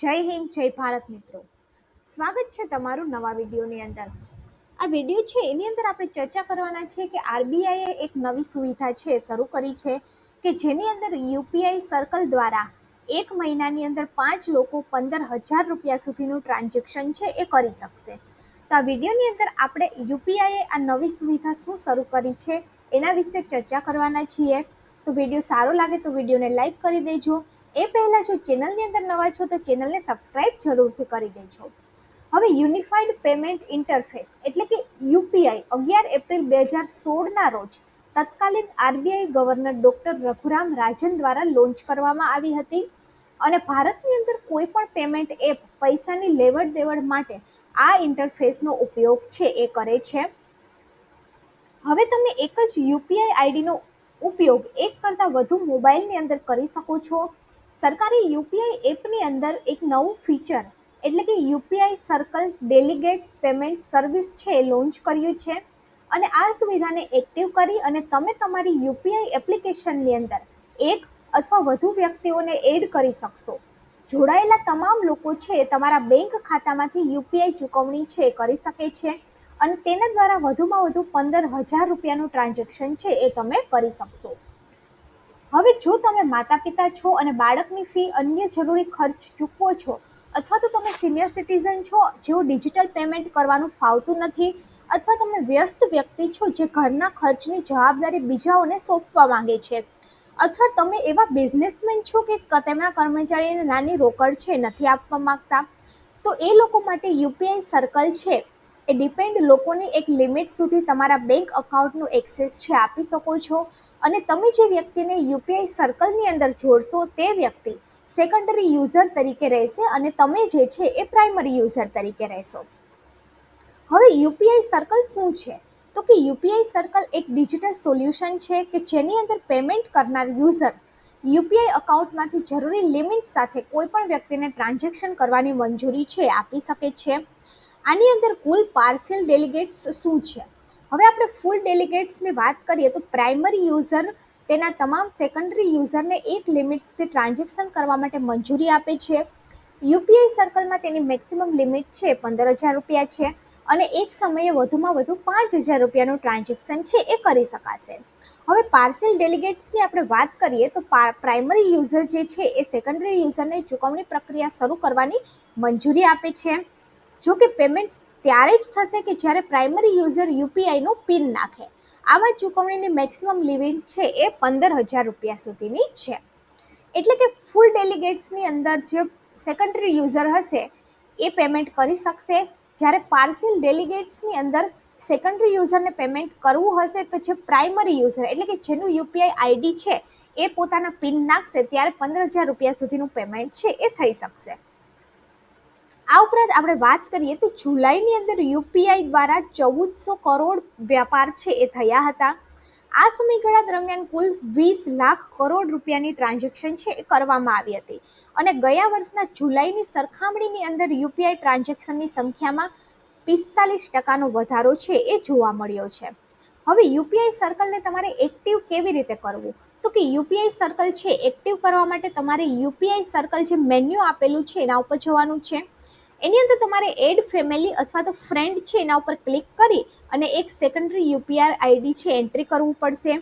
જય હિન્દ, જય ભારત મિત્રો. સ્વાગત છે તમારું નવા વિડીયોની અંદર. આ વીડિયો છે, એની અંદર આપણે ચર્ચા કરવાના છે કે આરબીઆઈએ એક નવી સુવિધા છે, શરૂ કરી છે કે જેની અંદર યુપીઆઈ સર્કલ દ્વારા એક મહિનાની અંદર પાંચ લોકો પંદર હજાર રૂપિયા સુધીનું ટ્રાન્ઝેક્શન છે, એ કરી શકશે. તો આ વિડીયોની અંદર આપણે યુપીઆઈએ આ નવી સુવિધા શું શરૂ કરી છે, એના વિશે ચર્ચા કરવાના છીએ. તો વીડિયો સારો લાગે તો વિડીયોને લાઈક કરી દેજો. એ પહેલાં જો ચેનલની અંદર નવા છો તો ચેનલને સબસ્ક્રાઈબ જરૂરથી કરી દેજો. હવે યુનિફાઈડ પેમેન્ટ ઇન્ટરફેસ એટલે કે યુપીઆઈ અગિયાર એપ્રિલ બે હજાર સોળના રોજ તત્કાલીન RBI governor doctor Raghuram Rajan દ્વારા લોન્ચ કરવામાં આવી હતી. અને ભારતની અંદર કોઈ પણ પેમેન્ટ એપ પૈસાની લેવડ દેવડ માટે આ ઇન્ટરફેસનો ઉપયોગ છે એ કરે છે. હવે તમે એક જ યુપીઆઈ આઈડીનો ઉપયોગ એક કરતાં વધુ મોબાઈલની અંદર કરી શકો છો. સરકારે યુપીઆઈ એપની અંદર એક નવું ફીચર, એટલે કે UPI circle delegates payment service છે એ લોન્ચ કર્યું છે. અને આ સુવિધાને એક્ટિવ કરી અને તમે તમારી યુપીઆઈ એપ્લિકેશનની અંદર એક અથવા વધુ વ્યક્તિઓને એડ કરી શકશો. જોડાયેલા તમામ લોકો છે તમારા બેંક ખાતામાંથી યુપીઆઈ ચૂકવણી છે કરી શકે છે. અને તેના દ્વારા વધુમાં વધુ પંદર હજાર રૂપિયાનું ટ્રાન્ઝેક્શન છે એ તમે કરી શકશો. હવે જો તમે માતા પિતા છો અને બાળકની ફી અન્ય જરૂરી ખર્ચ ચૂકવો છો અથવા તો તમે સિનિયર સિટીઝન છો જેઓ ડિજિટલ પેમેન્ટ કરવાનું ફાવતું નથી અથવા તમે વ્યસ્ત વ્યક્તિ છો જે ઘરના ખર્ચની જવાબદારી બીજાઓને સોંપવા માંગે છે અથવા તમે એવા બિઝનેસમેન છો કે, તેમના કર્મચારીને નાની રોકડ છે નથી આપવા માંગતા, તો એ લોકો માટે યુપીઆઈ સર્કલ છે એ ડિપેન્ડ લોકોની એક લિમિટ સુધી તમારા બેંક અકાઉન્ટનું એક્સેસ છે, આપી શકો છો. અને તમે જે વ્યક્તિને યુપીઆઈ સર્કલની અંદર જોડશો તે વ્યક્તિ સેકન્ડરી યુઝર તરીકે રહેશે અને તમે જે છે એ પ્રાઇમરી યુઝર તરીકે રહેશો. હવે યુપીઆઈ સર્કલ શું છે? તો કે યુપીઆઈ સર્કલ એક ડિજિટલ સોલ્યુશન છે કે જેની અંદર પેમેન્ટ કરનાર યુઝર યુપીઆઈ અકાઉન્ટમાંથી જરૂરી લિમિટ સાથે કોઈપણ વ્યક્તિને ટ્રાન્ઝેક્શન કરવાની મંજૂરી છે, આપી શકે છે. આની અંદર કુલ પાર્સલ ડેલિગેટ્સ શું છે? હવે આપણે ફૂલ ડેલિગેટ્સની વાત કરીએ તો પ્રાઇમરી યુઝર તેના તમામ સેકન્ડરી યુઝરને એક લિમિટ સુધી ટ્રાન્ઝેક્શન કરવા માટે મંજૂરી આપે છે. યુપીઆઈ સર્કલમાં તેની મેક્સિમમ લિમિટ છે પંદર હજાર રૂપિયા છે અને એક સમયે વધુમાં વધુ પાંચ હજાર રૂપિયાનું ટ્રાન્ઝેક્શન છે એ કરી શકાશે. હવે પાર્સેલ ડેલિગેટ્સની આપણે વાત કરીએ તો પ્રાઇમરી યુઝર જે છે એ સેકન્ડરી યુઝરને ચૂકવણી પ્રક્રિયા શરૂ કરવાની મંજૂરી આપે છે. જો કે પેમેન્ટ ત્યારે જ થશે કે જ્યારે પ્રાઇમરી યુઝર યુપીઆઈનો પિન નાખે. આવા ચૂકવણીની મેક્સિમમ લિમિટ છે એ પંદર હજાર રૂપિયા સુધીની છે. એટલે કે ફૂલ ડેલિગેટ્સની અંદર જે સેકન્ડરી યુઝર હશે, એ પેમેન્ટ કરી શકશે. જ્યારે પાર્સલ ડેલિગેટ્સની અંદર સેકન્ડરી યુઝરને પેમેન્ટ કરવું હશે, તો જે પ્રાઇમરી યુઝર એટલે કે જેનું યુપીઆઈ આઈડી છે, એ પોતાના પિન નાખશે, ત્યારે પંદર હજાર રૂપિયા સુધીનું પેમેન્ટ છે, એ થઈ શકશે. આ ઉપરાંત આપણે વાત કરીએ તો જુલાઈની અંદર યુપીઆઈ દ્વારા ચૌદસો કરોડ વ્યાપાર છે એ થયા હતા. આ સમયગાળા દરમિયાન કુલ વીસ લાખ કરોડ રૂપિયાની ટ્રાન્ઝેક્શન છે એ કરવામાં આવી હતી. અને ગયા વર્ષના જુલાઈની સરખામણીની અંદર યુપીઆઈ ટ્રાન્ઝેક્શનની સંખ્યામાં પિસ્તાલીસ ટકાનો વધારો છે એ જોવા મળ્યો છે. હવે યુપીઆઈ સર્કલને તમારે એક્ટિવ કેવી રીતે કરવું? તો કે યુપીઆઈ સર્કલ છે, એક્ટિવ કરવા માટે તમારે યુપીઆઈ સર્કલ જે મેન્યુ આપેલું છે એના ઉપર જવાનું છે. એની અંદર તમારે એડ ફેમિલી અથવા તો ફ્રેન્ડ છે એના ઉપર ક્લિક કરી અને એક સેકન્ડરી યુપીઆઈ આઈડી છે એન્ટ્રી કરવું પડશે.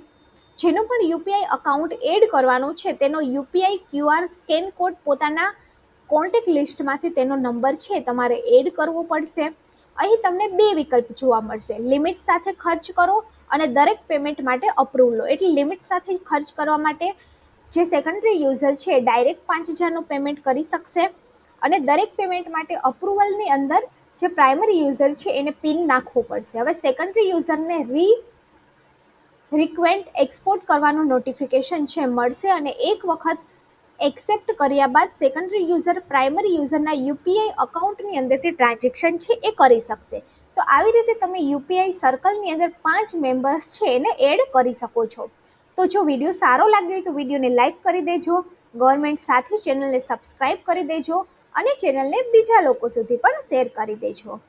જેનો પણ યુપીઆઈ અકાઉન્ટ એડ કરવાનો છે, તેનો યુપીઆઈ ક્યુઆર સ્કેન કોડ પોતાના કોન્ટેક લિસ્ટમાંથી તેનો નંબર છે તમારે એડ કરવો પડશે. અહીં તમને બે વિકલ્પ જોવા મળશે. લિમિટ સાથે ખર્ચ કરો અને દરેક પેમેન્ટ માટે અપ્રૂવ લો. એટલે લિમિટ સાથે ખર્ચ કરવા માટે જે સેકન્ડરી યુઝર છે ડાયરેક્ટ પાંચ હજારનું પેમેન્ટ કરી શકશે. અને દરેક પેમેન્ટ માટે અપ્રુવલની અંદર જે પ્રાઇમરી યુઝર છે, એને પિન નાખવું પડશે. હવે સેકન્ડરી યુઝરને રી રિક્વેન્ટ એક્સપોર્ટ કરવાનું નોટિફિકેશન છે, મળશે અને એક વખત એક્સેપ્ટ કર્યા બાદ સેકન્ડરી યુઝર પ્રાઇમરી યુઝરના યુપીઆઈ અકાઉન્ટની અંદરથી ટ્રાન્ઝેક્શન છે, એ કરી શકશે. તો આવી રીતે તમે યુપીઆઈ સર્કલની અંદર પાંચ મેમ્બર્સ છે, એને એડ કરી શકો છો. તો જો વીડિયો સારો લાગ્યો હોય તો વિડીયોને લાઇક કરી દેજો. ગવર્મેન્ટ સાથે ચેનલને સબસ્ક્રાઈબ કરી દેજો. અને ચેનલને બીજા લોકો સુધી પણ શેર કરી દેજો.